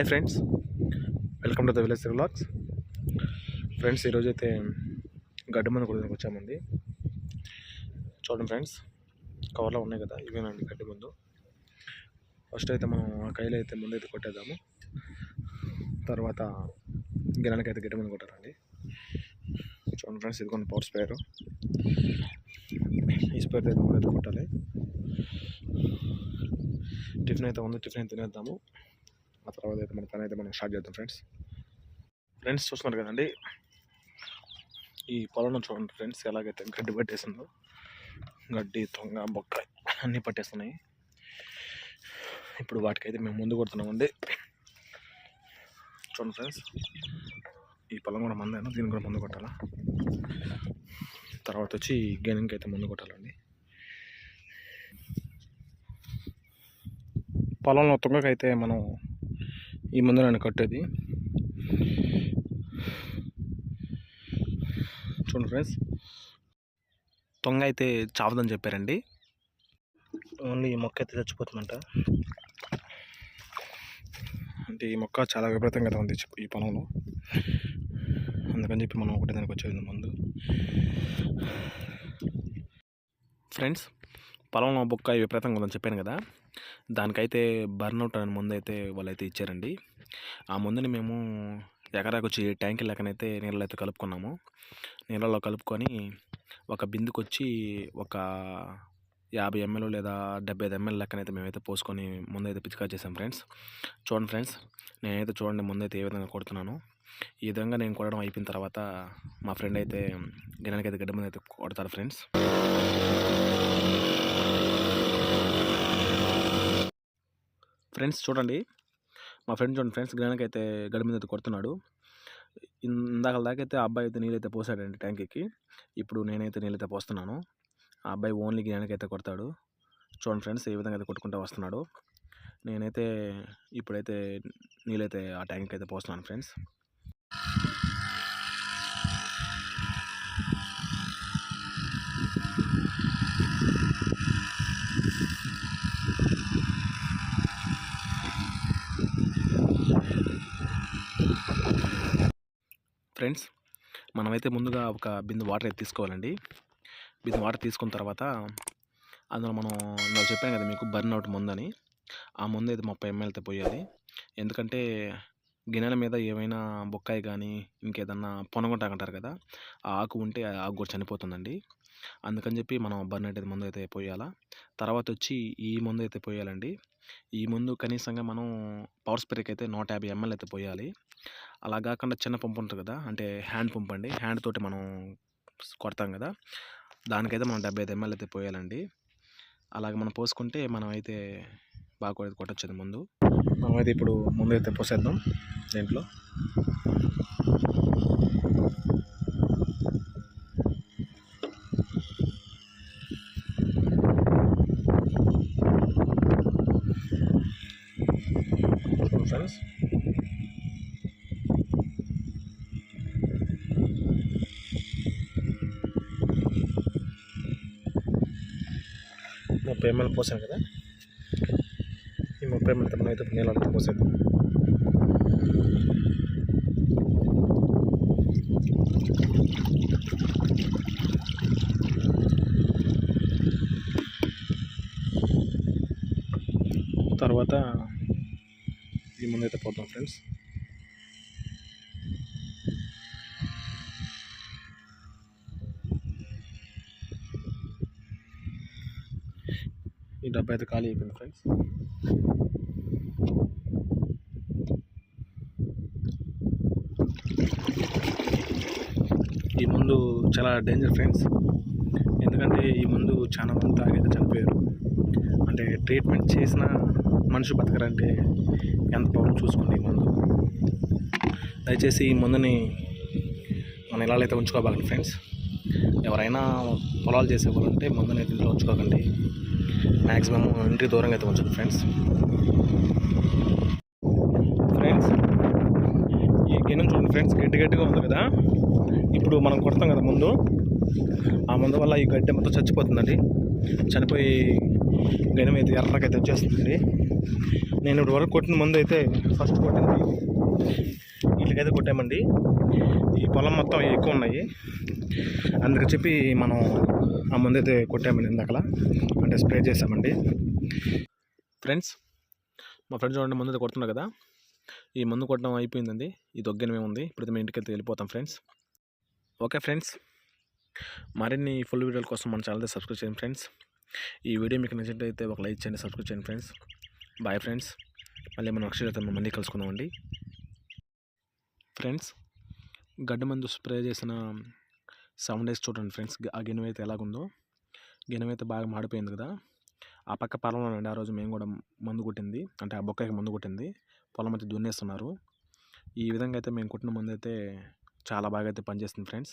Hi friends. Welcome to the village vlogs friends ఈరోజు అయితే గడ్డి మందు కొడుకు వచ్చామండి. చూడండి ఫ్రెండ్స్ కవర్లో ఉన్నాయి కదా ఇవేనండి గడ్డి మందు. ఫస్ట్ అయితే మనం ఆ కైలు అయితే ముందైతే కొట్టేద్దాము. తర్వాత గిరానికి అయితే గడ్డి మందు కొట్టారండి చూడండి ఫ్రెండ్స్ ఇది కొన్ని పవర్ స్పేర్ ఈ స్పేర్ అయితే ముందు అయితే కొట్టాలి. టిఫిన్ అయితే ఉంది టిఫిన్ అయితే తినేద్దాము. ఆ తర్వాత అయితే మన పని అయితే మనం స్టార్ట్ చేద్దాం ఫ్రెండ్స్. ఫ్రెండ్స్ చూస్తున్నారు కదండి ఈ పొలంలో చూడండి ఫ్రెండ్స్ ఎలాగైతే గడ్డి పట్టేసిందో గడ్డి తొంగ బొక్క అన్నీ పట్టేస్తున్నాయి. ఇప్పుడు వాటికైతే మేము ముందు కొడుతున్నామండి. చూడండి ఫ్రెండ్స్ ఈ పొలం కూడా మందేనా దీన్ని కూడా ముందు కొట్టాలా? తర్వాత వచ్చి గెనింగ్కి అయితే ముందు కొట్టాలండి. పొలంలో తుంగకైతే మనం ఈ ముందు నన్ను కట్టేది. చూడండి ఫ్రెండ్స్. తొంగ అయితే చావదని చెప్పారండి. ఓన్లీ ఈ మొక్క అయితే చచ్చిపోతుందంట. అంటే ఈ మొక్క చాలా విపరీతంగా ఉంది ఈ పొలంలో. అందుకని చెప్పి మనం ఒకటే దానికి వచ్చేది ముందు. ఫ్రెండ్స్ పొలంలో బొక్క విపరీతంగా ఉందని చెప్పాను కదా. దానికైతే బర్న్అవుట్ అనే ముందు అయితే వాళ్ళైతే ఇచ్చారండి. ఆ ముందుని మేము ఎకరాకు వచ్చి ట్యాంకి లెక్కనైతే నీళ్ళలో అయితే కలుపుకున్నాము. నీళ్ళలో కలుపుకొని ఒక బిందుకు వచ్చి ఒక యాభై ఎంఎల్ లేదా డెబ్బై ఐదు ఎంఎల్ లెక్కనైతే మేమైతే పోసుకొని ముందైతే పిచికా చేసాం ఫ్రెండ్స్. చూడండి ఫ్రెండ్స్ నేనైతే చూడండి ముందైతే ఏ విధంగా కొడుతున్నాను. ఈ విధంగా నేను కొట్టడం అయిపోయిన తర్వాత మా ఫ్రెండ్ అయితే గిన్నెలకైతే అయితే గడ్డ ముందు అయితే కొడతారు ఫ్రెండ్స్. ఫ్రెండ్స్ చూడండి. మా ఫ్రెండ్ చూడండి ఫ్రెండ్స్ గ్రహణకి అయితే గడి మీద కొడుతున్నాడు. ఇందాక దాకైతే అయితే ఆ అబ్బాయి అయితే నీళ్ళైతే పోసాడండి ట్యాంకీకి. ఇప్పుడు నేనైతే నీళ్ళైతే పోస్తున్నాను. ఆ అబ్బాయి ఓన్లీ గ్రహణకి అయితే కొడతాడు. చూడండి ఫ్రెండ్స్ ఏ విధంగా అయితే కొట్టుకుంటూ వస్తున్నాడు. నేనైతే ఇప్పుడైతే నీళ్ళైతే ఆ ట్యాంక్కి అయితే పోస్తున్నాను ఫ్రెండ్స్. ఫ్రెండ్స్ మనమైతే ముందుగా ఒక బిందు వాటర్ అయితే తీసుకోవాలండి. బిందు వాటర్ తీసుకున్న తర్వాత అందులో మనం నాకు చెప్పాను కదా మీకు బర్న్ అవుట్ ముందని ఆ ముందు అయితే ముప్పై ఎంఎల్ అయితే పోయాలి. ఎందుకంటే గిన్నెల మీద ఏమైనా బొక్కాయి కానీ ఇంకేదన్నా పొనగొంటాకంటారు కదా ఆ ఆకు ఉంటే ఆ ఆకు కూడా చనిపోతుందండి. అందుకని చెప్పి మనం బర్న్ అయితే ముందు అయితే పోయాలా. తర్వాత వచ్చి ఈ ముందు అయితే పోయాలండి. ఈ ముందు కనీసంగా మనం పవర్ స్ప్రేకి అయితే నూట యాభై ఎంఎల్ అయితే పోయాలి. అలా కాకుండా చిన్న పంపు ఉంటుంది కదా అంటే హ్యాండ్ పంప్ అండి. హ్యాండ్ తోటి మనం కొడతాం కదా దానికైతే మనం డెబ్బై ఐదు ఎంఎల్ అయితే పోయాలండి. అలాగే మనం పోసుకుంటే మనం అయితే బాగా కూడా కొట్టొచ్చేది ముందు. మనమైతే ఇప్పుడు ముందు అయితే పోసేద్దాం దీంట్లో ఫ్రెండ్స్ ముప్పై ఎంఎల్ పోసాను కదా ఈ ముప్పై ఎంఎల్ మనం అయితే నీళ్ళు అంతా పోసేద్దాం తర్వాత ఈ ముందు అయితే పోతాం ఫ్రెండ్స్ ఈ డబ్బా అయితే ఖాళీ అయిపోయింది ఫ్రెండ్స్ ఈ ముందు చాలా డేంజర్ ఫ్రెండ్స్ ఎందుకంటే ఈ ముందు చాలా మంది తాగైతే చనిపోయారు. అంటే ట్రీట్మెంట్ చేసిన మనిషి బతకరంటే ఎంత పవర్ చూసుకోండి ఈ మందు. దయచేసి ఈ మందుని మన ఇలాలైతే అయితే ఉంచుకోబాకండి ఫ్రెండ్స్ ఎవరైనా పొలాలు చేసే మందుని అయితే ఇంట్లో ఉంచుకోకండి. మ్యాక్సిమం ఇంటికి దూరంగా అయితే ఉంచండి ఫ్రెండ్స్ ఫ్రెండ్స్ ఈ గిన్నె చూడండి ఫ్రెండ్స్ గట్టి గట్టిగా ఉంది కదా? ఇప్పుడు మనం కొడతాం కదా ముందు. ఆ ముందు వల్ల ఈ గడ్డి మొత్తం చచ్చిపోతుందండి. చనిపోయి గనం అయితే ఎర్రకైతే వచ్చేస్తుందండి. నేను ఇప్పుడు వరకు కొట్టిన మందు అయితే ఫస్ట్ కొట్టింది వీళ్ళకైతే కొట్టామండి. ఈ పొలం మొత్తం ఎక్కువ ఉన్నాయి. అందుకు చెప్పి మనం ఆ మందు అయితే కొట్టామండి ఇందాకల. అంటే స్ప్రే చేసామండి. ఫ్రెండ్స్ మా ఫ్రెండ్స్ చూడండి మందు అయితే కొడుతున్నారు కదా. ఈ మందు కొట్టడం అయిపోయిందండి. ఈ దొగ్గనమే ఉంది. ఇప్పుడైతే మేము ఇంటికి వెళ్ళిపోతాం ఫ్రెండ్స్. ఓకే ఫ్రెండ్స్ మరిన్ని ఫుల్ వీడియోల కోసం మన ఛానల్ సబ్స్క్రైబ్ చేయండి ఫ్రెండ్స్. ఈ వీడియో మీకు నచ్చినట్లయితే ఒక లైక్ చేయండి సబ్స్క్రైబ్ చేయండి ఫ్రెండ్స్. బాయ్ ఫ్రెండ్స్ మళ్ళీ మనం అక్షరత మళ్ళీ కలుసుకుందామండి. ఫ్రెండ్స్ గడ్డి మందు స్ప్రే చేసిన సెవెన్ డేస్ చూడండి ఫ్రెండ్స్ ఆ గిన్నె అయితే ఎలాగుందో. గిన్నె అయితే బాగా మాడిపోయింది కదా. ఆ పక్క పొలంలోనండి ఆ రోజు మేము కూడా మందు కొట్టింది. అంటే ఆ బొక్కకి మందు కొట్టింది. పొలం అయితే దున్నేస్తున్నారు. ఈ విధంగా అయితే మేము కొట్టిన మందు అయితే చాలా బాగా అయితే పనిచేస్తుంది ఫ్రెండ్స్.